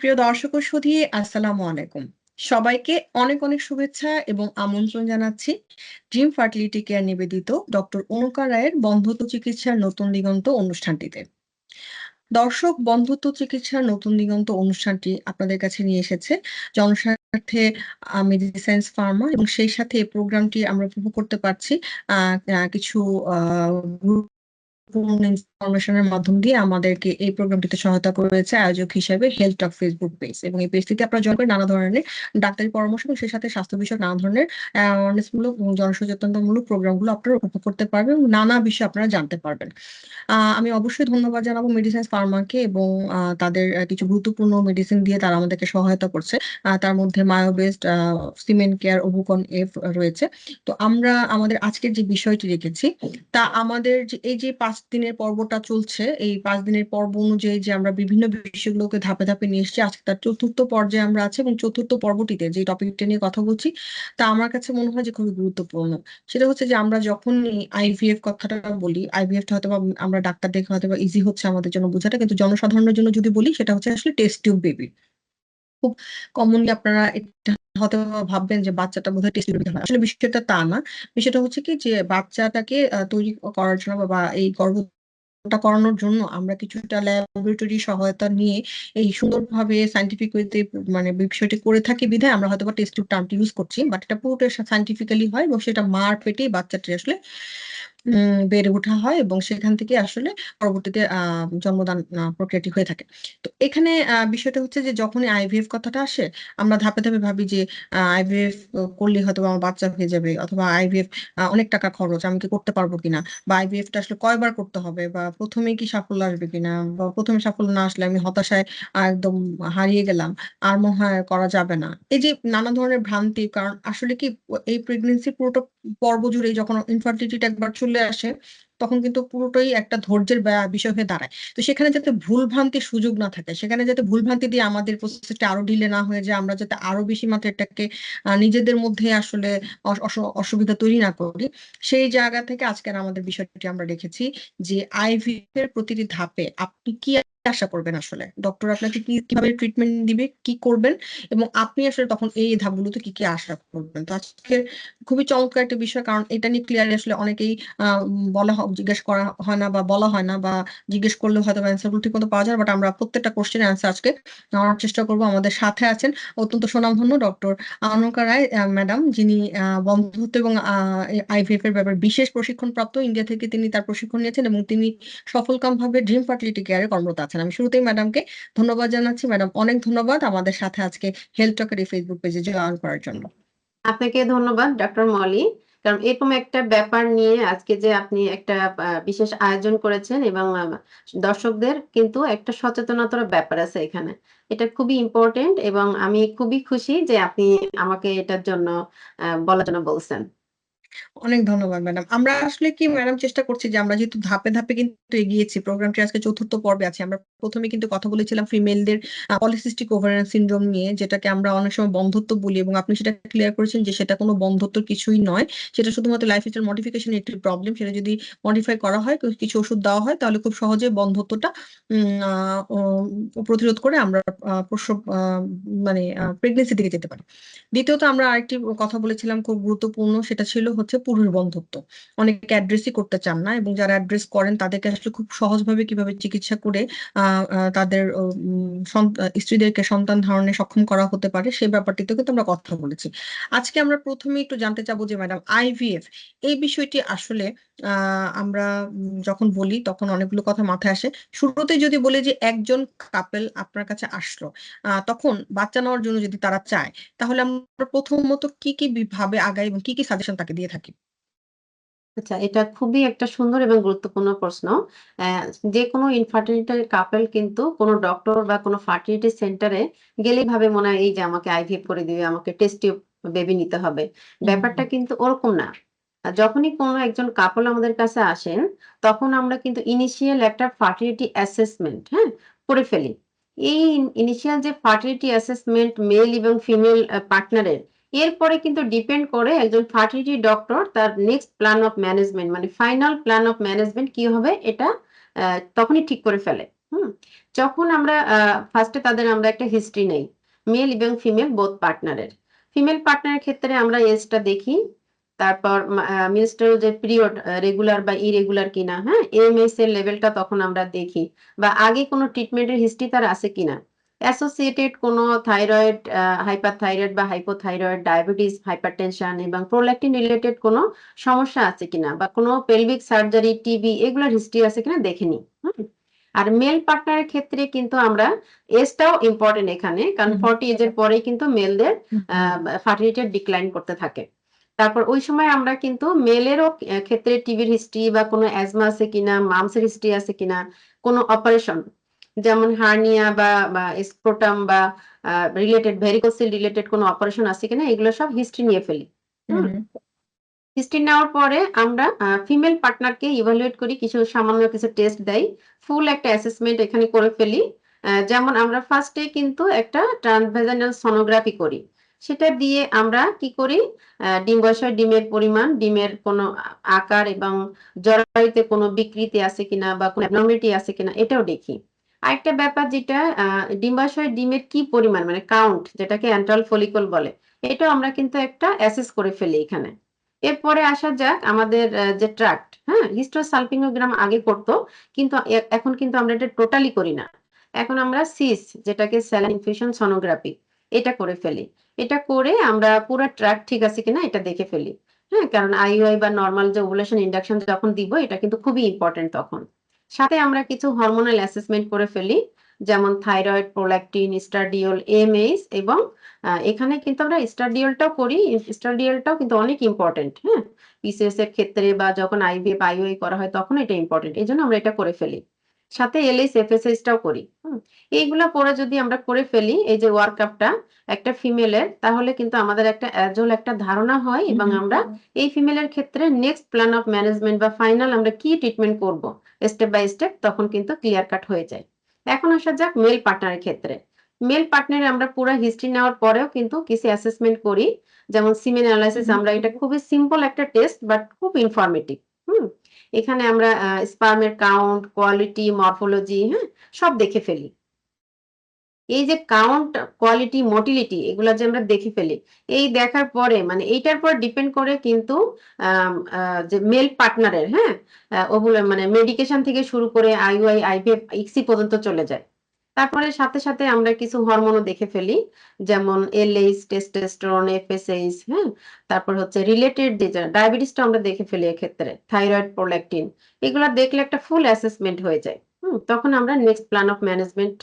সুপ্রিয় দর্শক সুধী, আসসালামু আলাইকুম। সবাইকে অনেক অনেক শুভেচ্ছা এবং আমন্ত্রণ জানাচ্ছি ড্রিম ফার্টিলিটি কেয়ার নিবেদিত ডক্টর অনুকা রায়ের বন্ধুত্ব চিকিৎসার নতুন দিগন্ত অনুষ্ঠানটিতে। দর্শক, বন্ধুত্ব চিকিৎসার নতুন দিগন্ত অনুষ্ঠানটি আপনাদের কাছে নিয়ে এসেছে। জনস্বার্থে মেডিসাইন্স ফার্মা এবং সেই সাথে এই প্রোগ্রামটি আমরা উপভোগ করতে পারছি। কিছু আহ ইনফরমেশনের মাধ্যম দিয়ে আমাদেরকে এই প্রোগ্রামটিতে সহায়তা করেছে আয়োজক হিসেবে হেলথ টক ফেসবুক পেজ এবং এই পেজটিতে আপনারা জয়েন করে নানা ধরনের ডাক্তারি পরামর্শ এবং সেই সাথে স্বাস্থ্য বিষয়ক নানা ধরনের অ্যাওয়ারনেসমূলক জনসচেতনতামূলক প্রোগ্রামগুলো আপনারা উপভোগ করতে পারবেন এবং নানা বিষয়ে আপনারা জানতে পারবেন। আমি অবশ্যই ধন্যবাদ জানাব মেডিসিন ফার্মাকে এবং তাদের কিছু গুরুত্বপূর্ণ মেডিসিন দিয়ে তারা আমাদেরকে সহায়তা করছে। তার মধ্যে Myobest semen care Ovucon F রয়েছে। তো আমরা আমাদের আজকের যে বিষয়টি রেখেছি, তা আমাদের এই যে পাঁচ দিনের পর্বটা চলছে। এই পাঁচ দিনের পর্ব অনুযায়ী যে আমরা বিভিন্ন বিষয়গুলোকে ধাপে ধাপে নিয়ে এসেছি, আজকে তার চতুর্থ পর্যায়ে আমরা আছি এবং চতুর্থ পর্বটিতে যে টপিকটা নিয়ে কথা বলছি, তা আমার কাছে মনে হয় যে খুবই গুরুত্বপূর্ণ। সেটা হচ্ছে যে আমরা যখন আইভিএফ কথাটা বলি আইভিএফটা হয়তো বা আমরা ডাক্তার দেখে হয়তো বা ইজি হচ্ছে আমাদের জন্য বোঝাটা, কিন্তু জনসাধারণের জন্য যদি বলি, সেটা হচ্ছে আসলে টেস্ট টিউব বেবি খুব কমনলি আপনারা হয়তো ভাববেন যে বাচ্চাটা বোধহয় টেস্ট টিউব হয়। আসলে বিষয়টা তা না। বিষয়টা হচ্ছে কি যে বাচ্চাটাকে তৈরি করার জন্য বা এই গর্ভ করানোর জন্য আমরা কিছুটা ল্যাবরেটরি সহায়তা নিয়ে এই সুন্দরভাবে সাইন্টিফিক ওয়েতে মানে বিষয়টি করে থাকি বিধায় আমরা হয়তো বা টেস্ট টিউব টার্মটি ইউজ করছি। বাট এটা পুরোটা সাইন্টিফিক্যালি হয় এবং সেটা মার পেটেই বাচ্চাটি আসলে বেড়ে ওঠা হয় এবং সেখান থেকে আসলে পরবর্তীতে জন্মদান প্রক্রিয়াটি হয়ে থাকে। তো এখানে বিষয়টা হচ্ছে যে যখনই আইভিএফ কথাটা আসে, আমরা ধাপে ধাপে ভাবি যে আইভিএফ করলে হয়তো আমার বাচ্চা হয়ে যাবে অথবা আইভিএফ অনেক টাকা খরচ, আমি কি করতে পারব কিনা? বা আইভিএফটা আসলে কয়বার করতে হবে? বা প্রথমে কি সাফল্য আসবে কিনা? বা প্রথমে সাফল্য না আসলে আমি হতাশায় একদম হারিয়ে গেলাম, আর মনে করা যাবে না। এই যে নানা ধরনের ভ্রান্তি, কারণ আসলে কি, এই প্রেগনেন্সি পুরোটা পর্ব জুড়ে যখন ইনফার্টিলিটিটা একবার চলে আসে, তখন কিন্তু পুরোটাই একটা ধৈর্যের বিষয় হয়ে দাঁড়ায়। তো সেখানে যাতে ভুল ভ্রান্তির সুযোগ না থাকে, সেখানে যাতে ভুল ভ্রান্তি দিয়ে আমাদের প্রসেসটা আরও ঢিলে না হয়ে যায়, আমরা যাতে আরও বেশি মাত্রা এটাকে নিজেদের মধ্যে আসলে অসুবিধা তৈরি না করি, সেই জায়গা থেকে আজকের আমাদের বিষয়টি আমরা রেখেছি যে আইভি এর প্রতিটি ধাপে আপনি কি আশা করবেন আসলে। ডক্টর আপনাকে কি, কীভাবে ট্রিটমেন্ট দিবে, কি করবেন, এবং আপনি আসলে তখন এই ধাপগুলোতে কি কি আশা করবেন? তো আজকে খুবই চমৎকার একটা বিষয়, কারণ এটা নিয়ে ক্লিয়ারলি আসলে অনেকেই বলা জিজ্ঞেস করা হয় না বা বলা হয় না বা জিজ্ঞেস করলে হয়তো অ্যান্সারগুলো ঠিক মতো পাওয়া যায় বাট আমরা প্রত্যেকটা কোশ্চেন অ্যান্সার আজকে নেওয়ার চেষ্টা করব। আমাদের সাথে আছেন অত্যন্ত সুনামধন্য ডক্টর আনকা রায় ম্যাডাম যিনি বন্ধুত্ব এবং আইভিএফ এর ব্যাপারে বিশেষ প্রশিক্ষণ প্রাপ্ত ইন্ডিয়া থেকে তিনি তার প্রশিক্ষণ নিয়েছেন এবং তিনি সফলকামভাবে ড্রিম ফার্টিলিটি কেয়ারে কর্মরত আছেন আমি শুরুতেই ম্যাডামকে ধন্যবাদ জানাচ্ছি। ম্যাডাম অনেক ধন্যবাদ আমাদের সাথে আজকে হেলথ টকের এই ফেসবুক পেজে জয়েন করার জন্য। আপনাকে ধন্যবাদ ডক্টর মলি কারণ এরকম একটা ব্যাপার নিয়ে আজকে যে আপনি একটা বিশেষ আয়োজন করেছেন এবং দর্শকদের কিন্তু একটা সচেতনতার ব্যাপার আছে এখানে। এটা খুবই ইম্পর্টেন্ট এবং আমি খুবই খুশি যে আপনি আমাকে এটার জন্য বলার জন্য বলছেন। অনেক ধন্যবাদ ম্যাডাম। আমরা আসলে কি ম্যাডাম চেষ্টা করছি যে আমরা যেহেতু ধাপে ধাপে কিন্তু এগিয়েছি প্রোগ্রামটি আজকে চতুর্থ পর্বে আছে। আমরা প্রথমে কিন্তু কথা বলেছিলাম ফিমেলদের পলিসিস্টিক ওভারিয়ান সিনড্রোম নিয়ে যেটাকে আমরা অনেক সময় বন্ধত্ব বলি এবং আপনি সেটা ক্লিয়ার করেছেন যে সেটা কোনো বন্ধত্ব কিছুই নয়। সেটা শুধুমাত্র লাইফ স্টাইল মডিফিকেশন একটি প্রবলেম সেটা যদি মডিফাই করা হয় কিছু ওষুধ দেওয়া হয় তাহলে খুব সহজে বন্ধত্বটা প্রতিরোধ করে আমরা প্রসব মানে প্রেগনেন্সি দিকে যেতে পারি। দ্বিতীয়ত আমরা আরেকটি কথা বলেছিলাম খুব গুরুত্বপূর্ণ সেটা ছিল হচ্ছে পুরুষ বন্ধুত্ব অনেকে অ্যাড্রেসই করতে চান না এবং যারা অ্যাড্রেস করেন তাদেরকে আসলে খুব সহজভাবে কীভাবে চিকিৎসা করে তাদের স্ত্রীদেরকে সন্তান ধারণে সক্ষম করা হতে পারে সেই ব্যাপারটিতে কিন্তু আমরা কথা বলেছি। আজকে আমরা প্রথমে একটু জানতে চাবো যে ম্যাডাম আইভিএফ এই বিষয়টি আসলে আমরা যখন বলি তখন অনেকগুলো কথা মাথায় আসে। শুরুতে যদি বলি যে একজন কাপেল আপনার কাছে আসলো তখন বাচ্চা নেওয়ার জন্য যদি তারা চায়, তাহলে আমরা প্রথমত কি কি ভাবে আগাই এবং কি কি সাজেশন তাকে দিয়ে থাকি। আচ্ছা এটা খুবই একটা সুন্দর এবং গুরুত্বপূর্ণ প্রশ্ন। যে কোনো ইনফার্টিলিটি কাপেল কিন্তু কোনো ডক্টর বা কোনো ফার্টিলিটি সেন্টারে গেলেই ভাবে মনে হয় এই যে আমাকে আইভিএফ করে দিবে আমাকে টেস্ট বেবি নিতে হবে। ব্যাপারটা কিন্তু ওরকম না। যখনই কোনো একজন কাপল আমাদের কাছে আসেন তখন আমরা কিন্তু ইনিশিয়াল একটা ফার্টিলিটি অ্যাসেসমেন্ট হ্যাঁ করে ফেলি। এই ইনিশিয়াল যে ফার্টিলিটি অ্যাসেসমেন্ট মেল এবং ফিমেল পার্টনারের এরপরে কিন্তু ডিপেন্ড করে একজন ফার্টিলিটি ডক্টর তার নেক্সট প্ল্যান অফ ম্যানেজমেন্ট মানে ফাইনাল প্ল্যান অফ ম্যানেজমেন্ট কি হবে এটা তখনই ঠিক করে ফেলে, হুম? যখন আমরা ফার্স্টে তাদের আমরা একটা হিস্ট্রি নেই মেল এবং ফিমেল বোথ পার্টনারের ফিমেল পার্টনারের ক্ষেত্রে আমরা এজটা দেখি, তারপর মিনিস্টার যে পিরিয়ড রেগুলার বা ইরেগুলার কিনা হ্যাঁ? এমএস এর লেভেলটা তখন আমরা দেখি, বা আগে কোনো ট্রিটমেন্টের হিস্ট্রি তার আছে কিনা। অ্যাসোসিয়েটেড কোনো থাইরয়েড হাইপার থাইরয়েড বা হাইপোথাইরয়েড ডায়াবেটিস হাইপারটেনশন এবং প্রোল্যাক্টিন রিলেটেড কোনো সমস্যা আছে কিনা বা কোনো পেলভিক সার্জারি টিবি এগুলোর হিস্ট্রি আছে কিনা দেখে নিই আর মেল পার্টনারের ক্ষেত্রে কিন্তু আমরা এজটাও ইম্পর্টেন্ট এখানে কারণ। ফর্টি এজের পরেই কিন্তু মেলদের ফার্টিলিটি ডিক্লাইন করতে থাকে। তারপর ওই সময় আমরা কিন্তু মেলেরও ক্ষেত্রে টিভির হিস্ট্রি বা কোনো অ্যাজমা আছে কিনা মামসের হিস্ট্রি আছে কিনা কোনো অপারেশন যেমন হার্নিয়া বা স্ক্রোটাম বা রিলেটেড ভেরিকোসিল রিলেটেড কোনো অপারেশন আছে কিনা এগুলো সব হিস্ট্রি নিয়ে ফেলি। হিস্ট্রি নেওয়ার পরে আমরা ফিমেল পার্টনারকে ইভালুয়েট করি কিছু সামান্য কিছু টেস্ট দেয় ফুল একটা অ্যাসেসমেন্ট এখানে করে ফেলি। যেমন আমরা ফার্স্টে কিন্তু একটা ট্রান্সভেজানাল সোনোগ্রাফি করি। সেটা দিয়ে আমরা কি করি আহ, ডিম বসায় ডিমের পরিমাণ ডিমের কোনো আকার এবং জরায়ুতে কোনো বিকৃতি আছে কিনা বা কোনো অ্যাবনর্মালিটি আছে কিনা এটাও দেখি। আরেকটা ব্যাপার যেটা আহ, ডিম্বাশয় ডিমের কি পরিমাণ মানে কাউন্ট যেটাকে অ্যান্ট্রাল ফলিকল বলে এটাও আমরা কিন্তু একটা অ্যাসেস করে ফেলি এখানে। এরপরে আসা যাক আমাদের যে ট্রাক্ট হ্যাঁ হিস্টোসালপিঙ্গোগ্রাম আগে করতো কিন্তু এখন কিন্তু আমরা এটা টোটালি করি না। এখন আমরা সিস যেটাকে স্যালাইন ইনফিউশন সোনোগ্রাফি এটা করে ফেলি। এটা করে আমরা পুরো ট্র্যাক ঠিক আছে কিনা এটা দেখে ফেলি। হ্যাঁ কারণ আইইউআই বা নর্মাল যে ওভুলেশন ইন্ডাকশন যখন দিব এটা কিন্তু খুবই ইম্পর্টেন্ট তখন। সাথে আমরা কিছু হরমোনাল অ্যাসেসমেন্ট করে ফেলি যেমন থাইরয়েড প্রোল্যাকটিন স্টারডিওল এমএইচ এবং এখানে কিন্তু আমরা স্টারডিওলটাও করি স্টারডিওলটাও কিন্তু অনেক ইম্পর্টেন্ট হ্যাঁ? পিসিএস এর ক্ষেত্রে বা যখন আইভিএফ আইওআই করা হয় তখন এটা ইম্পর্টেন্ট এই জন্য আমরা এটা করে ফেলি। সাথে এলএস এফএসএসটাও করি এইগুলা পরে যদি আমরা করে ফেলি এই যে ওয়ার্কআপটা একটা ফিমেলের তাহলে কিন্তু আমাদের একটা অ্যাজল একটা ধারণা হয় এবং আমরা এই ফিমেলের ক্ষেত্রে নেক্সট প্ল্যান অফ ম্যানেজমেন্ট বা ফাইনাল আমরা কি ট্রিটমেন্ট করব? স্টেপ বাই স্টেপ তখন কিন্তু ক্লিয়ার কাট হয়ে যায়। এখন আসা যাক মেল পার্টনারের ক্ষেত্রে। মেল পার্টনারে আমরা পুরো হিস্ট্রি নেওয়ার পরেও কিন্তু কিছু অ্যাসেসমেন্ট করি। যেমন সিমেন অ্যানালাইসিস আমরা এটা খুবই সিম্পল একটা টেস্ট বাট খুব ইনফরমেটিভ হুম? এখানে আমরা স্পার্মের কাউন্ট কোয়ালিটি মরফোলজি হ্যাঁ? সব দেখে ফেলি। এই যে কাউন্ট কোয়ালিটি মোটিলিটি এগুলা যে আমরা দেখে ফেলি, এই দেখার পরে মানে এইটার পর ডিপেন্ড করে কিন্তু যে মেল পার্টনারের হ্যাঁ? ওগুলো মানে মেডিকেশন থেকে শুরু করে আইইউআই আইভিএফ ইক্সি পর্যন্ত চলে যায়। তারপরে সাথে সাথে আমরা কিছু হরমোনও দেখে ফেলি, যেমন এলএইচ টেস্টোস্টেরন এফএসএইচ হ্যাঁ? তারপর হচ্ছে রিলেটেড যে ডায়াবেটিসটা আমরা দেখে ফেলি এক্ষেত্রে থাইরয়েড প্রোল্যাকটিন এগুলো দেখলে একটা ফুল অ্যাসেসমেন্ট হয়ে যায়। হুম, তখন আমরা নেক্সট প্ল্যান অফ ম্যানেজমেন্ট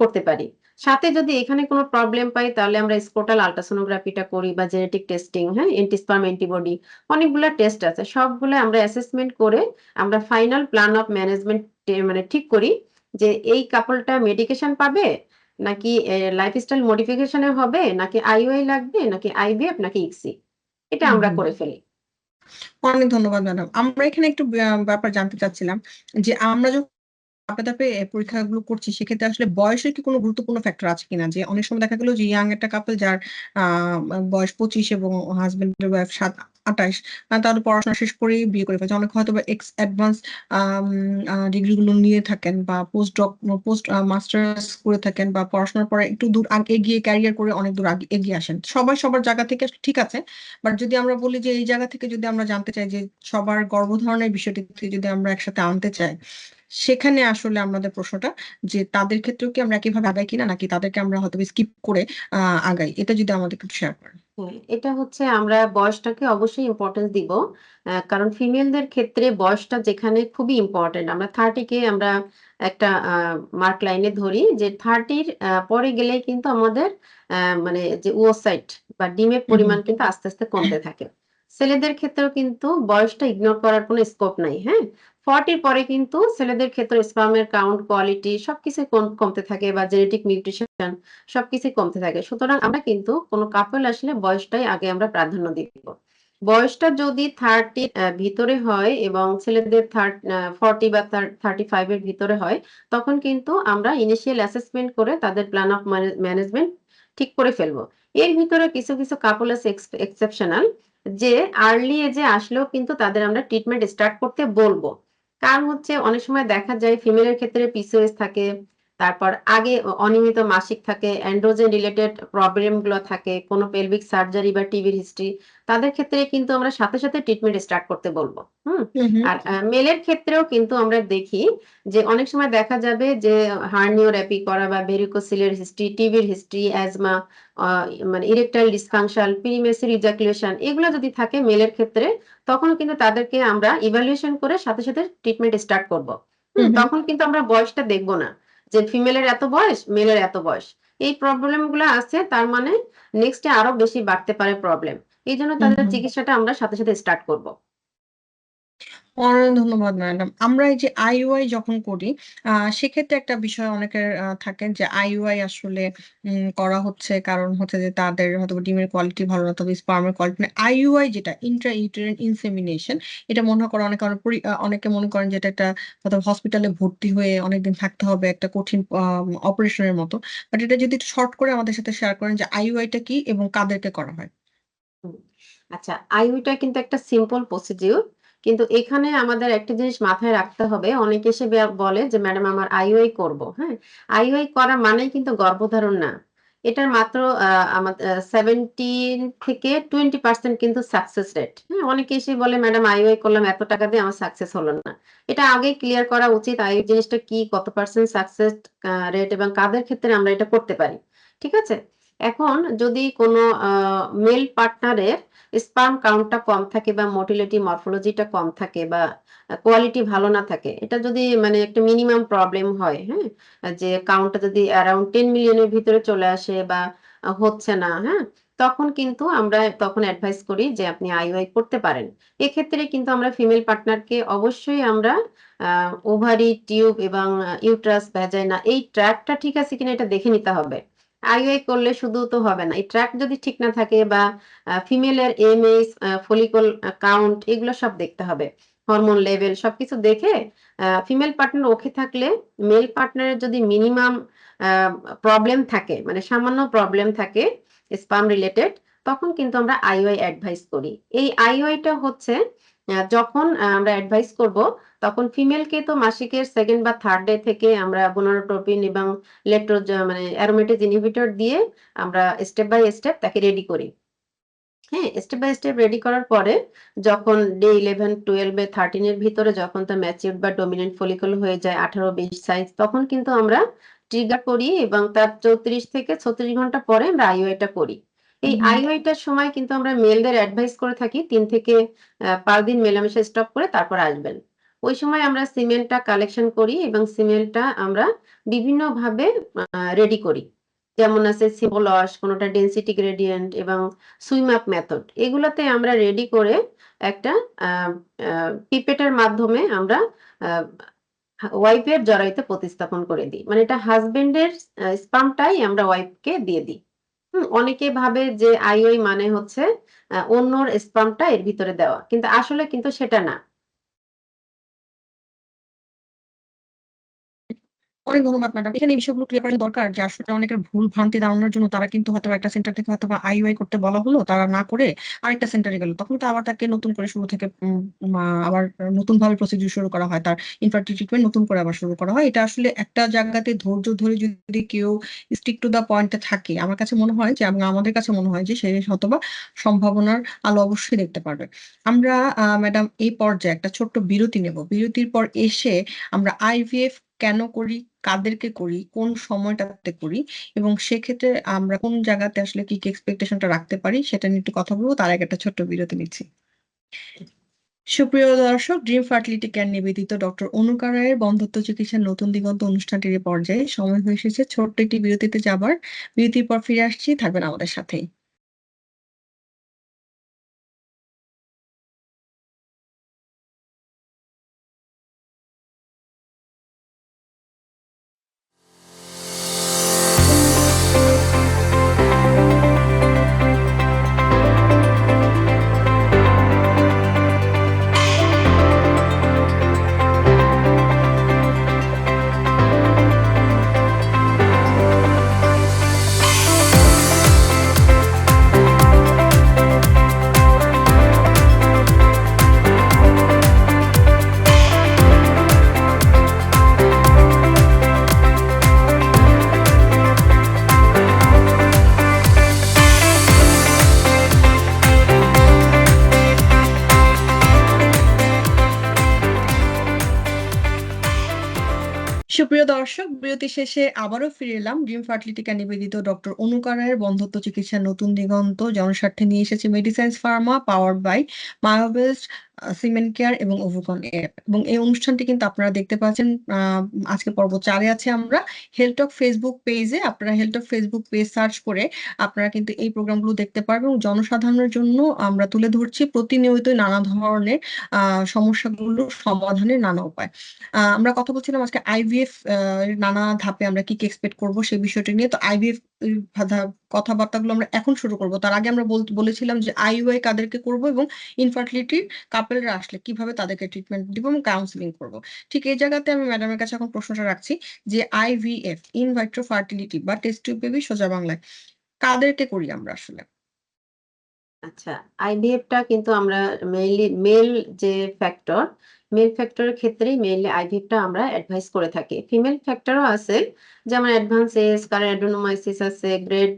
করতে পারি। সাথে যদি এখানে কোনো প্রবলেম পাই তাহলে আমরা স্কোটাল আলট্রাসোনোগ্রাফিটা করি বা জেনেটিক টেস্টিং হ্যাঁ এন্টিস্পার্ম অ্যান্টিবডি অনেকগুলো টেস্ট আছে। সবগুলো আমরা অ্যাসেসমেন্ট করে আমরা ফাইনাল প্ল্যান অফ ম্যানেজমেন্ট মানে ঠিক করি যে এই কাপলটা মেডিকেশন পাবে নাকি লাইফস্টাইল মডিফিকেশনে হবে নাকি আইওআই লাগবে নাকি আইভিএফ নাকি ইক্সি এটা আমরা করে ফেলি। অনেক ধন্যবাদ ম্যাডাম। আমরা এখানে একটু ব্যাপার জানতে চাচ্ছিলাম যে আমরা যখন ধাপে ধাপে পরীক্ষাগুলো করছি, সেক্ষেত্রে আসলে বয়সের কি কোনো গুরুত্বপূর্ণ ফ্যাক্টর আছে কিনা? যে অনেক সময় দেখা গেল যে ইয়াং একটা কাপল যার বয়স পঁচিশ এবং হাজবেন্ডের বয়স সাত, আঠাশ তাহলে পড়াশোনা শেষ করেই বিয়ে করে ফেলছে। অনেক হয়তো এক্স অ্যাডভান্স ডিগ্রি গুলো নিয়ে থাকেন বা পোস্ট ডক পোস্ট মাস্টার্স করে থাকেন বা পড়াশোনার পরে একটু দূর আগে এগিয়ে ক্যারিয়ার করে অনেক দূর আগে এগিয়ে আসেন। সবাই সবার জায়গা থেকে ঠিক আছে বাট যদি আমরা বলি যে এই জায়গা থেকে যদি আমরা জানতে চাই যে সবার গর্ভধারণের বিষয়টিতে যদি আমরা একসাথে আনতে চাই সেখানে আসলে আমাদের প্রশ্নটা যে তাদের ক্ষেত্রেও কি আমরা একইভাবে আগাই কিনা নাকি তাদেরকে আমরা হয়তো স্কিপ করে আহ আগাই? এটা যদি আমাদের একটু শেয়ার করেন। এটা হচ্ছে আমরা বয়সটাকে অবশ্যই ইম্পর্টেন্স দিব কারণ ফিমেলদের ক্ষেত্রে বয়সটা যেখানে খুবই ইম্পর্টেন্ট আমরা থার্টিকে আমরা একটা মার্ক লাইনে ধরি যে থার্টির পরে গেলে কিন্তু আমাদের আহ, মানে যে ওসাইট বা ডিমের। পরিমাণ কিন্তু আস্তে আস্তে কমতে থাকে। ছেলেদের ক্ষেত্রেও কিন্তু বয়সটা ইগনোর করার কোনো স্কোপ নাই হ্যাঁ? ফর্টির পরে কিন্তু ছেলেদের ক্ষেত্রে স্পার্মের কাউন্ট কোয়ালিটি সবকিছু কমতে থাকে বা জেনেটিক মিউটেশন সবকিছু কমতে থাকে। সুতরাং আমরা কিন্তু কোনো কাপল আসলে বয়সটাই আগে আমরা প্রাধান্য দিব। বয়সটা যদি থার্টি ভিতরে হয় এবং ছেলেদের ফর্টি বা থার্টি ফাইভ এর ভিতরে হয়, তখন কিন্তু আমরা ইনিশিয়াল অ্যাসেসমেন্ট করে তাদের প্ল্যান অফ ম্যানেজমেন্ট ঠিক করে ফেলব। এর ভিতরে কিছু কিছু কাপল আছে এক্সেপশনাল যে আর্লি এজে আসলেও কিন্তু তাদের আমরা ট্রিটমেন্ট স্টার্ট করতে বলব। কারণ হচ্ছে অনেক সময় দেখা যায় ফিমেলের ক্ষেত্রে পিসিওএস থাকে তারপর আগে অনিয়মিত মাসিক থাকে অ্যান্ড্রোজেন রিলেটেড প্রবলেমগুলো থাকে কোনো পেলভিক সার্জারি বা টিভির হিস্ট্রি তাদের ক্ষেত্রে কিন্তু আমরা সাথে সাথে ট্রিটমেন্ট স্টার্ট করতে বলব হুম? আর মেলের ক্ষেত্রেও কিন্তু আমরা দেখি যে অনেক সময় দেখা যাবে যে হার্নিওর‍্যাপি করা বা ভেরিকোসিলের হিস্ট্রি টিভির হিস্ট্রি অ্যাজমা মানে ইরেকটাইল ডিসফাংশন প্রিমেসির ইজাকুলেশন এগুলো যদি থাকে মেলের ক্ষেত্রে তখন কিন্তু তাদেরকে আমরা ইভালুয়েশন করে সাথে সাথে ট্রিটমেন্ট স্টার্ট করব। তখন কিন্তু আমরা বয়সটা দেখব না। যে ফিমেলের এত বয়স মেলের এত বয়স। এই প্রবলেমগুলো আছে তার মানে নেক্সটে আরও বেশি বাড়তে পারে প্রবলেম এই জন্য তাদের চিকিৎসাটা আমরা সাথে সাথে স্টার্ট করব। অনেক ধন্যবাদ, ম্যাডাম। আমরা এই যে আইইউআই যখন করি সেক্ষেত্রে একটা বিষয় অনেকের থাকে যে আইইউআই আসলে করা হচ্ছে কারণ হচ্ছে যে তাদের হয়তো ডিমের কোয়ালিটি ভালো না, তবে স্পার্মের কোয়ালিটি মানে আইইউআই যেটা ইন্ট্রা ইউটেরাইন ইনসেমিনেশন এটা মনে করে অনেকে, অনেক মনে করেন যেটা একটা হয়তো হসপিটালে ভর্তি হয়ে অনেকদিন থাকতে হবে, একটা কঠিন অপারেশনের মতো। বাট এটা যদি একটু শর্ট করে আমাদের সাথে শেয়ার করেন যে আইইউআই টা কি এবং কাদেরকে করা হয়? আচ্ছা আইইউটা কিন্তু একটা সিম্পল প্রসিডিউর কিন্তু এখানে আমাদের একটা জিনিস মাথায় রাখতে হবে। অনেকে এসে বলে যে, ম্যাডাম, আমার আইইউআই করব। হ্যাঁ আইইউআই করা মানেই কিন্তু গর্ভধারণ না। এটার মাত্র থেকে টোয়েন্টি পার্সেন্ট কিন্তু সাকসেস রেট হ্যাঁ অনেকে এসে বলে, ম্যাডাম আইইউআই করলাম, এত টাকা দিয়ে আমার সাকসেস হলো না। এটা আগেই ক্লিয়ার করা উচিত আইইউ জিনিসটা কি, কত পার্সেন্ট সাকসেস রেট এবং কাদের ক্ষেত্রে আমরা এটা করতে পারি। ঠিক আছে? এখন যদি কোনো মেল পার্টনারের স্পার্ম কাউন্টটা কম থাকে বা মোটিলিটি মরফোলজিটা কম থাকে বা কোয়ালিটি ভালো না থাকে, এটা যদি মানে একটা মিনিমাম প্রবলেম হয় হ্যাঁ? যে কাউন্টটা যদি অ্যারাউন্ড টেন মিলিয়নের ভিতরে চলে আসে বা হচ্ছে না হ্যাঁ? তখন কিন্তু আমরা তখন অ্যাডভাইস করি যে আপনি আইওআই করতে পারেন। এক্ষেত্রে কিন্তু আমরা ফিমেল পার্টনারকে অবশ্যই আমরা ওভারি টিউব এবং ইউট্রাস ভ্যাজাইনা এই ট্র্যাকটা ঠিক আছে কিনা এটা দেখে নিতে হবে। আইওআই করলে শুধু তো হবে না। এই ট্র্যাক যদি ঠিক না থাকে বা ফিমেলের এমএস ফলিকল কাউন্ট এগুলো সব দেখতে হবে। হরমোন লেভেল সবকিছু দেখে ফিমেল পার্টনার ওকে থাকলে মেল পার্টনারের যদি মিনিমাম প্রবলেম থাকে মানে সামান্য প্রবলেম থাকে স্পাম রিলেটেড তখন কিন্তু আমরা আইওআই অ্যাডভাইস করি। এই আইওআইটা হচ্ছে যখন আমরা অ্যাডভাইস করব, তখন ফিমেলকে তো মাসিকের সেকেন্ড বা থার্ড ডে থেকে আমরা বোনারোটোপিন এবং লেট্রো মানে অ্যারোমেটেজ ইনহিবিটর দিয়ে আমরা স্টেপ বাই স্টেপ তাকে রেডি করি। হ্যাঁ স্টেপ বাই স্টেপ রেডি করার পরে যখন ডে ইলেভেন টুয়েলভ থার্টিন এর ভিতরে যখন তার ম্যাচিউর বা ডমিনেন্ট ফলিকল হয়ে যায়, আঠারো, বিশ, সাইজ, তখন কিন্তু আমরা ট্রিগার করি এবং তার চৌত্রিশ থেকে ছত্রিশ ঘণ্টা পরে আমরা আইওআইটা করি। এই হুম। আইওআইটার সময় কিন্তু আমরা মেলদের অ্যাডভাইস করে থাকি তিন থেকে পাঁচ দিন মেলামেশা স্টপ করে তারপর আসবেন। ওই সময় আমরা সিমেন্টটা কালেকশন করি এবং সিমেন্টটা আমরা বিভিন্নভাবে রেডি করি। যেমন আছে সিম্বলস কোনোটা ডেন্সিটি গ্রেডিয়েন্ট এবং সুইম আপ মেথড এগুলোতে আমরা রেডি করে একটা পিপেটের মাধ্যমে আমরা ওয়াইফের জরায়ুতে প্রতিস্থাপন করে দিই। মানে এটা হাজবেন্ডের স্পামটাই আমরা ওয়াইফকে দিয়ে দিই। অনেকে ভাবে যে আইওই মানে হচ্ছে অন্যর স্পামটা এর ভিতরে দেওয়া। কিন্তু আসলে কিন্তু সেটা না। অনেক ধন্যবাদ ম্যাডাম। এখানে এই বিষয়গুলো ক্লিয়ার করা দরকার যে আসলে অনেকের ভুল ভ্রান্তি দাঁড়ানোর জন্য তারা কিন্তু হয়তো একটা সেন্টার থেকে হয়তো বা আইইউআই করতে বলা হলো, তারা না করে আরেকটা সেন্টারে গেল। তখন তো আবার তাকে নতুন করে শুরু থেকে আবার নতুন ভাবে প্রসিডিউর শুরু করা হয়। তার ইনফার্টিলিটি ট্রিটমেন্ট নতুন করে আবার শুরু করা হয়। এটা আসলে একটা জায়গাতে ধৈর্য ধরে যদি কেউ স্টিক টু দ্য পয়েন্ট থাকে, আমার কাছে মনে হয় যে এবং আমাদের কাছে মনে হয় যে সে হয়তোবা সম্ভাবনার আলো অবশ্যই দেখতে পারবে। আমরা ম্যাডাম এই পর্যায়ে একটা ছোট্ট বিরতি নেব। বিরতির পর এসে আমরা আইভিএফ কেন করি, কাদেরকে করি, কোন সময়টাতে করি এবং সেক্ষেত্রে আমরা কোন জায়গাতে আসলে কি, কি এক্সপেকটেশনটা রাখতে পারি সেটা নিয়ে একটু কথা বলব তার আগে একটা ছোট্ট বিরতি নিচ্ছি। সুপ্রিয় দর্শক, ড্রিম ফার্টিলিটি কেয়ার নিবেদিত ডক্টর অনুকা রায়ের বন্ধ্যত্ব চিকিৎসার নতুন দিগন্ত অনুষ্ঠানটির পর্যায়ে সময় হয়ে এসেছে ছোট্ট একটি বিরতিতে যাবার। বিরতির পর ফিরে আসছি, থাকবেন আমাদের সাথেই। দর্শক, বিরতি শেষে আবারও ফিরে এলাম। ড্রিম ফার্টিলিটিকা নিবেদিত ডক্টর অনুকারের বন্ধুত্ব চিকিৎসা নতুন দিগন্ত জনস্বার্থে নিয়ে এসেছে Medisciences pharma power by Myobest semen care এবং ওভুকন এপ এবং এই অনুষ্ঠানটি কিন্তু আপনারা দেখতে পাচ্ছেন আজকে পর্ব চারে আছে আমরা। হেলটক ফেসবুক পেজে আপনারা হেলটক ফেসবুক পেজ সার্চ করে আপনারা কিন্তু এই প্রোগ্রামগুলো দেখতে পারবেন। এবং জনসাধারণের জন্য আমরা তুলে ধরছি প্রতিনিয়ত নানা ধরনের সমস্যাগুলো সমাধানের নানা উপায়। আমরা কথা বলছিলাম আজকে আইভিএফ নানা ধাপে আমরা কি কি এক্সপেক্ট করব সেই বিষয়টি নিয়ে। তো আইভিএফ কথাবার্তাগুলো আমরা এখন শুরু করব। তার আগে আমরা বল- বলেছিলাম যে আইইউআই কাদেরকে করব এবং ইনফার্টিলিটির কাপেলরা আসলে কীভাবে তাদেরকে ট্রিটমেন্ট দিব এবং কাউন্সিলিং করব। ঠিক এই জায়গাতে আমি ম্যাডামের কাছে এখন প্রশ্নটা রাখছি যে আইভিএফ ইন ভাইট্রো ফার্টিলিটি বা টেস্ট বেবি সোজা বাংলায় কাদেরকে করি আমরা আসলে? আচ্ছা আইভিএফটা কিন্তু আমরা মেইনলি মেল যে ফ্যাক্টর মেল ফ্যাক্টরের ক্ষেত্রেই মেইনলি আইভিএফটা আমরা অ্যাডভাইস করে থাকি। ফিমেল ফ্যাক্টরও আছে, যেমন অ্যাডভান্স এস কারণ আছে গ্রেড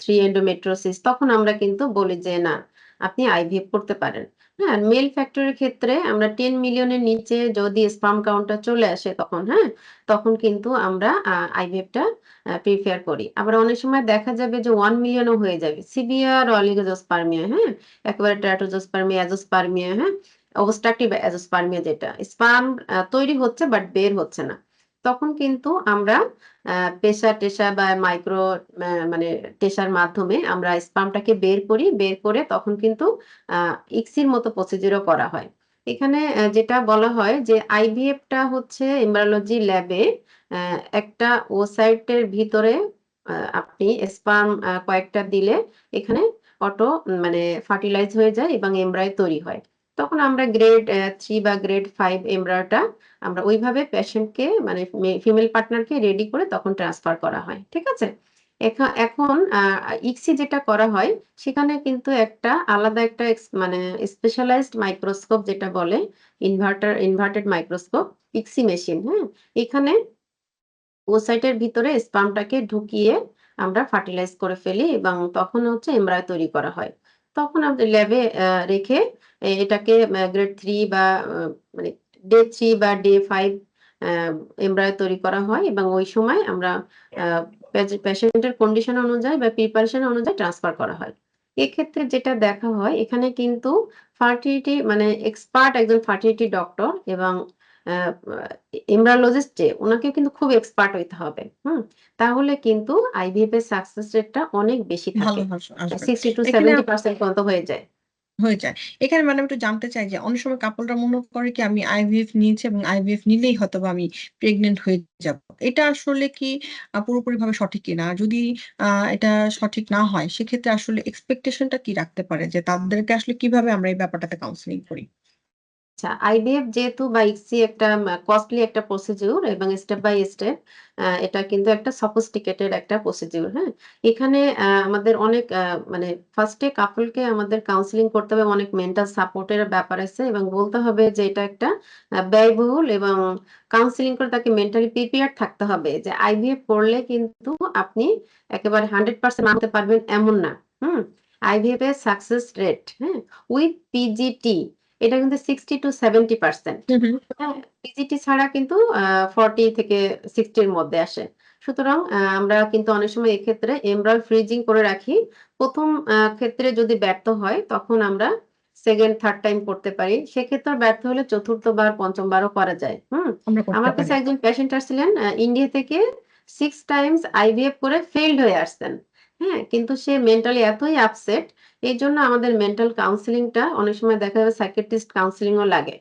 থ্রি এন্ডোমেট্রোসিস তখন আমরা কিন্তু বলি যে না, আপনি আইভিএফ করতে পারেন। হ্যাঁ মেল ফ্যাক্টরের ক্ষেত্রে আমরা টেন মিলিয়নের নিচে যদি স্পাম কাউন্টটা চলে আসে তখন হ্যাঁ তখন কিন্তু আমরা আইভিএফটা প্রিফেয়ার করি। আবার অনেক সময় দেখা যাবে যে ওয়ান মিলিয়নও হয়ে যাবে। সিভিয়ার অলিগোজোস্পার্মিয়া হ্যাঁ একেবারে ট্যাটোজোস্পার্মিয়া অ্যাজোস্পার্মিয়া হ্যাঁ অবস্ট্রাকটিভ অ্যাজোস্পার্মিয়া যেটা, স্পার্ম তৈরি হচ্ছে বাট বের হচ্ছে না। তখন কিন্তু আমরা পেশা টেশা বা মাইক্রো মানে টেশার মাধ্যমে আমরা স্পামটাকে বের করি, বের করে তখন কিন্তু ইক্সির মতো প্রসিজিরও করা হয়। এখানে যেটা বলা হয় যে আইভিএফটা হচ্ছে এমব্রায়োলজি ল্যাবে একটা ওসাইটের ভিতরে আপনি স্পার্ম কয়েকটা দিলে এখানে অটো মানে ফার্টিলাইজ হয়ে যায় এবং এমব্রায় তৈরি হয়। তখন আমরা গ্রেড থ্রি বা গ্রেড ফাইভ এমব্রায়োটা আমরা ওইভাবে পেশেন্টকে মানে ফিমেল পার্টনারকে রেডি করে তখন ট্রান্সফার করা হয়, ঠিক আছে? এখা- এখন ইক্সি যেটা করা হয়, সেখানে কিন্তু একটা আলাদা একটা মানে স্পেশালাইজড মাইক্রোস্কোপ যেটা বলে inverter inverted microscope ICSI machine হ্যাঁ? এখানে ওসাইটের ভিতরে স্পামটাকে ঢুকিয়ে আমরা ফার্টিলাইজ করে ফেলি এবং তখন হচ্ছে এমব্রায় তৈরি করা হয়। তখন আমাদের ল্যাবে রেখে এটাকে গ্রেড থ্রি বা মানে ডে থ্রি বা ডে ফাইভ এমব্রায় তৈরি করা হয় এবং ওই সময় আমরা পেশেন্টের কন্ডিশন অনুযায়ী বা প্রিপারেশন অনুযায়ী ট্রান্সফার করা হয়। এক্ষেত্রে যেটা দেখা হয়, এখানে কিন্তু ফার্টিলিটি মানে এক্সপার্ট একজন ফার্টিলিটি ডক্টর এবং এমব্রায়োলজিস্ট যে ওনাকে কিন্তু খুব এক্সপার্ট হইতে হবে হুম? তাহলে কিন্তু আইভিএফ এর সাকসেস রেটটা অনেক বেশি থাকে। সিক্সটি টু সেভেন্টি পার্সেন্ট পর্যন্ত হয়ে যায়। হয়ে যায়। এখানে ম্যাডাম একটু জানতে চাই যে অনেক সময় কাপলরা মনে করে কি আমি আইভিএফ নিয়েছি এবং আইভিএফ নিলেই হয়তো আমি প্রেগনেন্ট হয়ে যাব। এটা আসলে কি পুরোপুরি ভাবে সঠিক কিনা? যদি এটা সঠিক না হয় সেক্ষেত্রে আসলে এক্সপেকটেশনটা কি রাখতে পারে? যে তাদেরকে আসলে কীভাবে আমরা এই ব্যাপারটাতে কাউন্সিলিং করি? আচ্ছা আইভিএফ যেহেতু বা ইক্সি একটা কস্টলি একটা প্রসিডিউর এবং স্টেপ বাই স্টেপ এটা কিন্তু একটা সফিস্টিকেটেড একটা প্রসিডিউর হ্যাঁ? এখানে আমাদের অনেক মানে ফার্স্টে কাপলকে আমাদের কাউন্সিলিং করতে হবে, অনেক মেন্টাল সাপোর্টের ব্যাপার আছে এবং বলতে হবে যে এটা একটা ব্যয়বহুল এবং কাউন্সিলিং করে তাকে মেন্টালি প্রিপেয়ার থাকতে হবে যে আইভিএফ করলে কিন্তু আপনি একেবারে হান্ড্রেড পার্সেন্ট আনতে পারবেন এমন না, হুম? আইভিএফ এর সাকসেস রেট হ্যাঁ? উইথ পিজিটি এটা কিন্তু sixty two seventy percent PGT ছাড়া কিন্তু ফর্টি থেকে সিক্সটির মধ্যে আসে। সুতরাং আমরা কিন্তু অনেক সময় এক্ষেত্রে এমব্রয় ফ্রিজিং করে রাখি। প্রথম ক্ষেত্রে যদি ব্যর্থ হয় তখন আমরা সেকেন্ড থার্ড টাইম করতে পারি। সেক্ষেত্রে ব্যর্থ হলে চতুর্থবার পঞ্চমবারও করা যায়। হুম আমার কাছে একজন পেশেন্ট আসছিলেন ইন্ডিয়া থেকে সিক্স টাইমস আইভিএফ করে ফেইল্ড হয়ে আসছেন হ্যাঁ কিন্তু সে মেন্টালি এতই আপসেট এই জন্য আমাদের মেন্টাল কাউন্সিলিংটা অনেক সময় দেখা যাবে সাইকেট্রিস্ট কাউন্সিলিংও লাগে।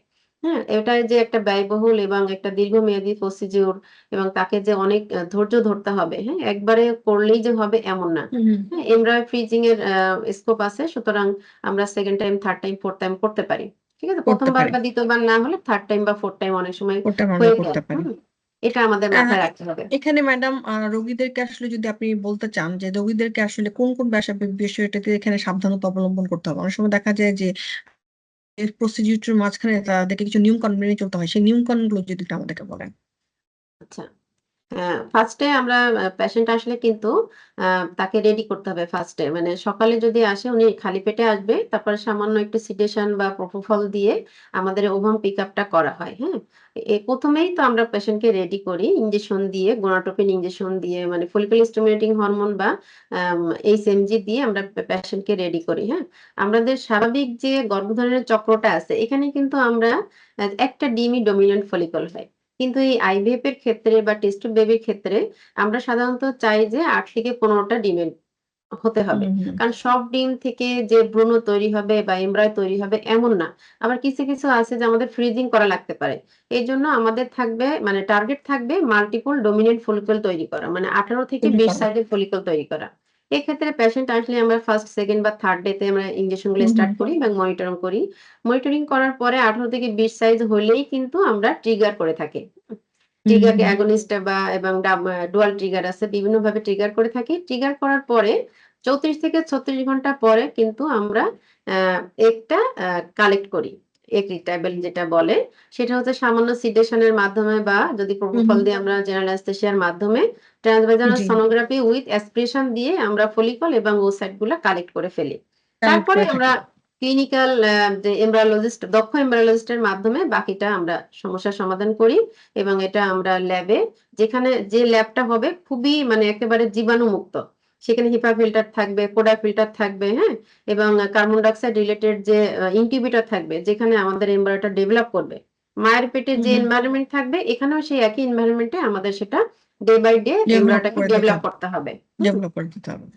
হ্যাঁ এটা যে একটা ব্যয়বহুল এবং একটা দীর্ঘমেয়াদী প্রসিডিউর এবং তাকে যে অনেক ধৈর্য ধরতে হবে হ্যাঁ একবারে করলেই যে হবে এমন না। হ্যাঁ এমব্রয় ফ্রিজিং এর স্কোপ আছে সুতরাং আমরা second time third time fourth time করতে পারি। ঠিক আছে? প্রথমবার বা দ্বিতীয়বার না হলে থার্ড টাইম বা ফোর্থ টাইম অনেক সময় হয়ে যায়। হুম। এটা আমাদের মাথায় রাখতে হবে। এখানে ম্যাডাম রোগীদেরকে আসলে যদি আপনি বলতে চান যে রোগীদেরকে আসলে কোন কোন ব্যবসা বিষয়টাতে এখানে সাবধানতা অবলম্বন করতে হবে? অনেক সময় দেখা যায় যে প্রসিডিউটের মাঝখানে তাদেরকে কিছু নিয়ম কানুন মেনে চলতে হয়। সেই নিয়ম কানুনগুলো যদি আমাদেরকে বলেন। আচ্ছা। ফার্স্টে আমরা আ পেশেন্ট আসলে কিন্তু তাকে রেডি করতে হবে ফার্স্টে। মানে সকালে যদি আসে উনি খালি পেটে আসবে। তারপরে সামান্য একটু সিডেশন বা প্রোপোফল দিয়ে আমাদের ওভাম পিকআপটা করা হয়। হ্যাঁ? এ ১ম এই তো আমরা পেশেন্টকে রেডি করি ইঞ্জেকশন দিয়ে, গোনাটোপিন ইঞ্জেকশন দিয়ে মানে ফলিকুলার স্টিমুলেটিং হরমোন বা এইচএমজি দিয়ে আমরা পেশেন্টকে রেডি করি। হ্যাঁ? আমাদের স্বাভাবিক যে গর্ভধারণের চক্রটা আছে এখানে কিন্তু আমরা একটা ডিমই ডমিন্যান্ট ফলিকল হয়। কিন্তু এই আইভিএফ এর ক্ষেত্রে বা টেস্ট বেবির ক্ষেত্রে আমরা সাধারণত চাই যে আট থেকে ১৫ টা ডিমের হতে হবে। কারণ সব ডিম থেকে যে ভ্রূণ তৈরি হবে বা এমব্রায়ো তৈরি হবে এমন না। আবার কিছু, কিছু আছে যে আমাদের ফ্রিজিং করা লাগতে পারে। এই জন্য আমাদের থাকবে মানে টার্গেট থাকবে মাল্টিপল ডমিন্যান্ট ফলিকল তৈরি করা। মানে ১৮ থেকে তৈরি ২০ করা। সাইজের ফলিকল তৈরি করা। এক্ষেত্রে পেশেন্ট আসলে আমরা ফার্স্ট, সেকেন্ড বা থার্ড ডে তে আমরা ইনজেকশনগুলো স্টার্ট করি এবং মনিটরিং করি। মনিটরিং করার পরে ১৮ থেকে ২০ সাইজ হলেই কিন্তু আমরা ট্রিগার করে থাকি। ট্রিগারকে। অ্যাগনিস্ট বা এবং ডুয়াল ট্রিগার আছে বিভিন্নভাবে ট্রিগার করে থাকি। ট্রিগার করার পরে ৩৪ থেকে ৩৬ ঘণ্টা পরে কিন্তু আমরা আ কালেক্ট করি। এগ যেটা বলে সেটা হচ্ছে সামান্য সিডেশন এর মাধ্যমে বা যদি প্রোপোফল দিয়ে আমরা জেনারেল অ্যানেসথেসিয়ার মাধ্যমে ট্রান্সভাজানাল। সোনোগ্রাফি উইথ অ্যাসপিরেশন দিয়ে আমরা ফলিকল এবং ওসাইটগুলা কালেক্ট করে ফেলি। তারপরে আমরা। ক্লিনিক্যাল এমব্রায়োলজিস্ট দক্ষ এমব্রায়োলজিস্ট এর মাধ্যমে বাকিটা আমরা সমস্যার সমাধান করি এবং এটা আমরা ল্যাবে যেখানে যে ল্যাবটা হবে খুবই মানে একেবারে জীবাণুমুক্ত। সেখানে হিপা ফিল্টার থাকবে, কোডা ফিল্টার থাকবে, হ্যাঁ? এবং কার্বন ডাইঅক্সাইড রিলেটেড যে ইনকিউবেটর থাকবে যেখানে আমাদের এমব্রায়োটা ডেভেলপ করবে। মায়ের পেটে যে এনভায়রনমেন্ট থাকবে এখানেও সেই একই এনভায়রনমেন্টে আমাদের সেটা ডে বাই ডে দিতে ডেভেলপ করতে হবে। ডেভেলপ করতে হবে।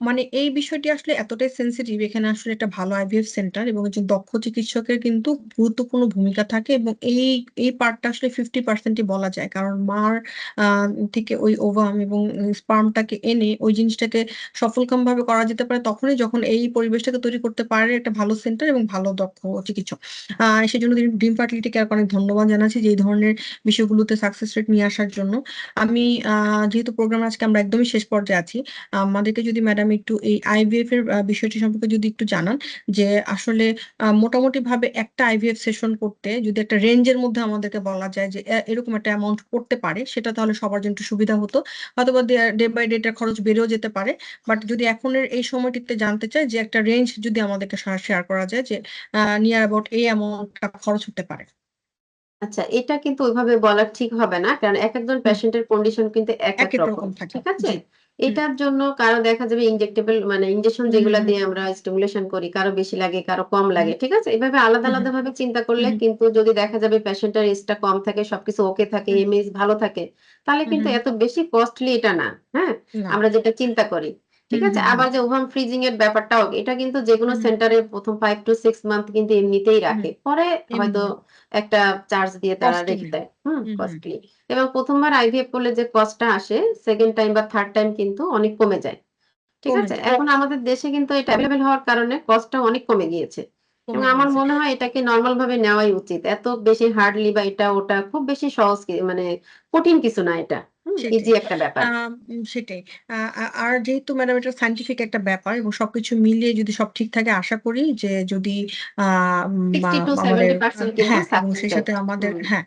মানে এই বিষয়টি আসলে এতটাই সেনসিটিভ এখানে আসলে একটা ভালো আইভিএফ সেন্টার এবং একজন দক্ষ চিকিৎসকের কিন্তু গুরুত্বপূর্ণ ভূমিকা থাকে এবং এই, এই পার্টটা আসলে ফিফটি পার্সেন্টই বলা যায়। কারণ মার থেকে ওই ওভাম এবং স্পার্মটাকে এনে ওই জিনিসটাকে সফলকামভাবে করা যেতে পারে তখনই যখন এই পরিবেশটাকে তৈরি করতে পারে একটা ভালো সেন্টার এবং ভালো দক্ষ চিকিৎসক। সেজন্য ড্রিম ড্রিম ফার্টিলিটি কেয়ারকে অনেক ধন্যবাদ জানাচ্ছি যে এই ধরনের বিষয়গুলোতে সাকসেস রেট নিয়ে আসার জন্য। আমি যেহেতু প্রোগ্রাম আজকে আমরা একদমই শেষ পর্যায়ে আছি। আমাদেরকে যদি ম্যাডাম একটু এই আইভিএফ এর বিষয়টি সম্পর্কে যদি একটু জানান যে আসলে মোটামুটি ভাবে একটা আইভিএফ সেশন করতে যদি একটা রেঞ্জের মধ্যে আমাদেরকে বলা যায় যে এরকম একটা অ্যামাউন্ট করতে পারে সেটা তাহলে সবার জন্য সুবিধা হতো। অথবা ডে বাই ডে এটার খরচ বেড়েও যেতে পারে। বাট যদি এখনের এই সময়টিতে জানতে চাই যে একটা রেঞ্জ যদি আমাদেরকে শেয়ার করা যায় যে নিয়ার অ্যাবাউট এই অ্যামাউন্টটা খরচ হতে পারে। আচ্ছা, এটা কিন্তু ওইভাবে বলা ঠিক হবে না। কারণ একেকজন হুম। পেশেন্টের কন্ডিশন কিন্তু এক এক রকম। ঠিক আছে? এটার জন্য কারও দেখা যাবে ইনজেক্টেবল মানে ইনজেকশন যেগুলা। দিয়ে আমরা স্টিমুলেশন করি, কারও বেশি লাগে, কারও কম লাগে। ঠিক আছে? এভাবে আলাদা, আলাদা ভাবে চিন্তা করলে কিন্তু যদি দেখা যাবে প্যাশেন্টের এজটা কম থাকে, সবকিছু ওকে থাকে, এমএস ভালো থাকে, তাহলে কিন্তু এত বেশি কস্টলি এটা না। হ্যাঁ? আমরা যেটা চিন্তা করি। ঠিক আছে? আবার যে ওভাম ফ্রিজিং এর ব্যাপারটাও এটা কিন্তু হুম, হুম, সেন্টারে ১ম 5 টু 6 মান্থ কিন্তু এমনিতেই রাখে। পরে হয়তো একটা চার্জ দিয়ে তারা রেখে দেয়। হুম? কস্টলি। এবং প্রথমবার আইভিএফ করলে যে কস্টটা আসে, সেকেন্ড টাইম বা থার্ড টাইম কিন্তু অনেক কমে যায়। ঠিক আছে? এখন আমাদের দেশে কিন্তু এটা এভেইলেবল হওয়ার কারণে কস্টটা অনেক কমে গিয়েছে। এবং আমার মনে হয় এটাকে নর্মাল ভাবে নেওয়াই উচিত। এত বেশি হার্ডলি বা এটা ওটা খুব বেশি সহজ মানে কঠিন কিছু না এটা। ইজি একটা ব্যাপার। সেটাই। আর যেহেতু ম্যাডাম এটা সায়েন্টিফিক একটা ব্যাপার এবং সবকিছু মিলিয়ে যদি সব ঠিক থাকে আশা করি যে যদি আ মা 60 to আমাদের আ 70% কিন্তু হ্যাঁ, এবং সেই সাথে আমাদের। হ্যাঁ,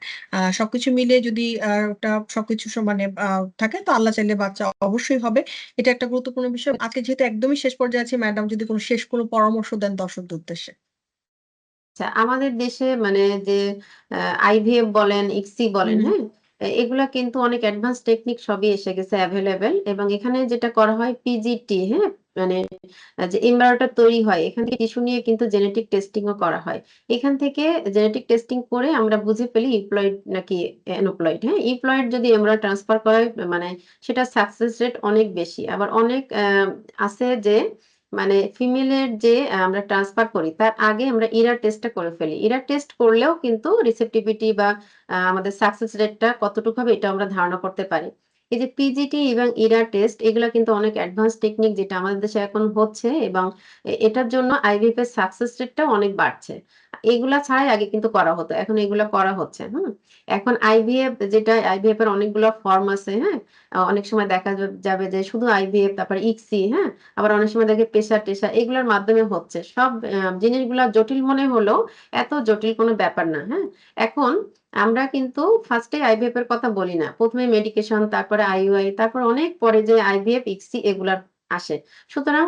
সবকিছু মিলিয়ে যদি ওটা সবকিছু সমানে আ থাকে তো আল্লাহ চাইলে বাচ্চা অবশ্যই হবে। এটা একটা গুরুত্বপূর্ণ বিষয়। আজকে যেহেতু একদমই শেষ পর্যায়ে আছি ম্যাডাম যদি কোনো শেষ কোনো পরামর্শ দেন দর্শকদের উদ্দেশ্যে। আচ্ছা, আমাদের দেশে মানে যে আইভিএফ বলেন, ইক্সি বলেন, হ্যাঁ? এগুলা কিন্তু অনেক অ্যাডভান্স টেকনিক সবই এসে গেছে এভেইলেবল এবং এখানে যেটা করা হয় পিজিটি, হ্যাঁ? মানে যে এমব্রায়োটা তৈরি হয় এখান থেকে টিস্যু নিয়ে কিন্তু জেনেটিক টেস্টিং ও করা হয়। এখান থেকে জেনেটিক টেস্টিং করে আমরা বুঝে ফেলি ইউপ্লয়েড নাকি অ্যানোপ্লয়েড, হ্যাঁ? ইউপ্লয়েড যদি এমব্রায়ো ট্রান্সফার করে মানে সেটা সাকসেস রেট অনেক বেশি। আবার অনেক আছে যে মানে ফিমেলের যে আমরা ট্রান্সফার করি, তার আগে আমরা ইরার টেস্টটা করে ফেলি। ইরার টেস্ট করলেও কিন্তু রিসেপ্টিভিটি বা আমাদের সাকসেস রেটটা কতটুকু হবে এটা আমরা ধারণা করতে পারি। এই যে পিজিটি এবং ইরা টেস্ট, এগুলো কিন্তু অনেক অ্যাডভান্স টেকনিক যেটা আমাদের দেশে এখন হচ্ছে এবং এটার জন্য আইভিএফ এর সাকসেস রেটটাও অনেক বাড়ছে। এগুলা ছাড়াই আগে কিন্তু করা হতো, এখন এগুলা করা হচ্ছে, হুম? এখন আইভিএফ যেটা আইভিএফ এর অনেকগুলো ফর্ম আছে হ্যাঁ? অনেক সময় দেখা যাবে যে শুধু আইভিএফ তারপর ইক্সি হ্যাঁ? আবার অনেক সময় দেখে প্রেশার টেশার, এগুলোর মাধ্যমে হচ্ছে। সব জিনিসগুলা জটিল মনে হলেও এত জটিল কোনো ব্যাপার না হ্যাঁ? এখন আমরা কিন্তু ফার্স্টে আইভিএফ এর কথা বলি না। প্রথমে মেডিকেশন তারপরে আইইউআই তারপর অনেক পরে যে আইভিএফ ইক্সি এগুলার আসে। সুতরাং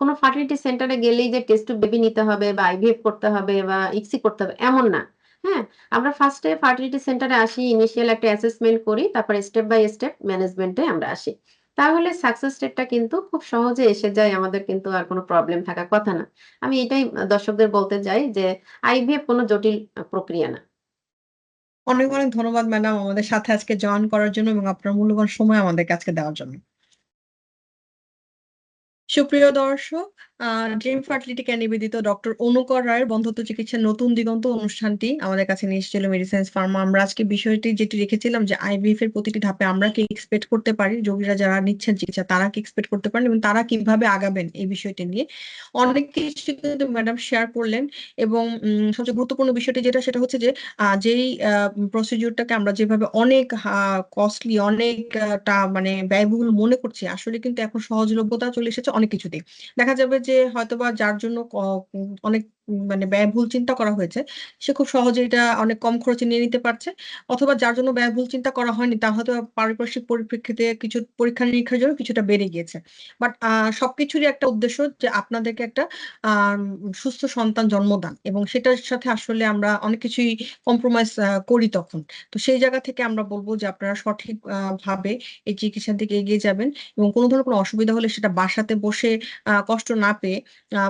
কোনো ফার্টিলিটি সেন্টারে গেলেই যে টেস্ট টু বেবি নিতে হবে বা আইভিএফ করতে হবে বা ইক্সি করতে হবে, এমন না। হ্যাঁ আমরা ফার্স্টে ফার্টিলিটি সেন্টারে আসি ইনিশিয়াল একটা অ্যাসেসমেন্ট করি, তারপরে স্টেপ বাই স্টেপ ম্যানেজমেন্টে আমরা আসি। তাহলে সাকসেস রেটটা কিন্তু খুব সহজে এসে যায়, আমাদের কিন্তু আর কোনো প্রবলেম থাকার কথা না। আমি এটাই দর্শকদের বলতে চাই যে আইভিএফ কোনো জটিল প্রক্রিয়া না। অনেক অনেক ধন্যবাদ ম্যাডাম আমাদের সাথে আজকে জয়েন করার জন্য এবং আপনার মূল্যবান সময় আমাদের আজকে দেওয়ার জন্য। সুপ্রিয় দর্শক ড্রিম ফার্টিলিটিকে নিবেদিত ডক্টর অনুকর রায়ের বন্ধুত্ব চিকিৎসার নতুন দিগন্ত অনুষ্ঠানটি আমাদের কাছে নিয়ে এসেছিল মেডিসিন্স ফার্মা আমরা আজকে বিষয়টি যেটি রেখেছিলাম যে আইভিএফ এর প্রতিটি ধাপে আমরা কি এক্সপেক্ট করতে পারি রোগীরা যারা নিচ্ছেন চিকিৎসা তারা কি এক্সপেক্ট করতে পারেন এবং তারা কীভাবে আগাবেন এই বিষয়টি নিয়ে। অনেক কিছু কিন্তু ম্যাডাম শেয়ার করলেন এবং সবচেয়ে গুরুত্বপূর্ণ বিষয়টি যেটা সেটা হচ্ছে যে যেই প্রসিডিউরটাকে আমরা যেভাবে অনেক কস্টলি অনেক আহ, টা মানে ব্যয়বহুল মনে করছি আসলে কিন্তু এখন সহজলভ্যতা চলে এসেছে। অনেক কিছুতেই। দেখা যাবে যে হয়তোবা যার জন্য অনেক মানে ব্যয়বহুল চিন্তা করা হয়েছে, সে খুব সহজে এটা অনেক কম খরচে নিয়ে নিতে পারছে। অথবা যার জন্য ব্যয়বহুল চিন্তা করা হয়নি, তার হয়তো পারিপার্শ্বিক পরিপ্রেক্ষিতে কিছু পরীক্ষা নিরীক্ষার জন্য কিছুটা বেড়ে গিয়েছে। বাট সবকিছুরই একটা উদ্দেশ্য যে আপনাদেরকে একটা সুস্থ সন্তান জন্মদান এবং সেটার সাথে আসলে আমরা অনেক কিছুই কম্প্রোমাইজ করি তখন। তো সেই জায়গা থেকে আমরা বলব যে আপনারা সঠিক ভাবে এই চিকিৎসার দিকে এগিয়ে যাবেন এবং কোনো ধরনের কোনো অসুবিধা হলে সেটা বাসাতে বসে কষ্ট না পেয়ে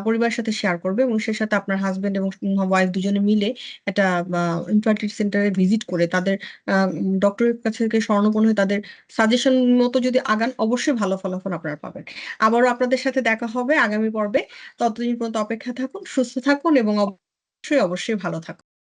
পরিবারের সাথে শেয়ার করবে এবং সেই সাথে আপনার হাজবেন্ড এবং ওয়াইফ দুজনে মিলে একটা ইনফার্টিলিটি সেন্টারে ভিজিট করে তাদের ডক্টরের কাছে থেকে স্বর্ণপন্ন হয়ে তাদের সাজেশন মতো যদি আগান, অবশ্যই ভালো ফলাফল আপনারা পাবেন। আবারও আপনাদের সাথে দেখা হবে আগামী পর্বে। ততদিন পর্যন্ত অপেক্ষা থাকুন, সুস্থ থাকুন এবং অবশ্যই অবশ্যই ভালো থাকুন।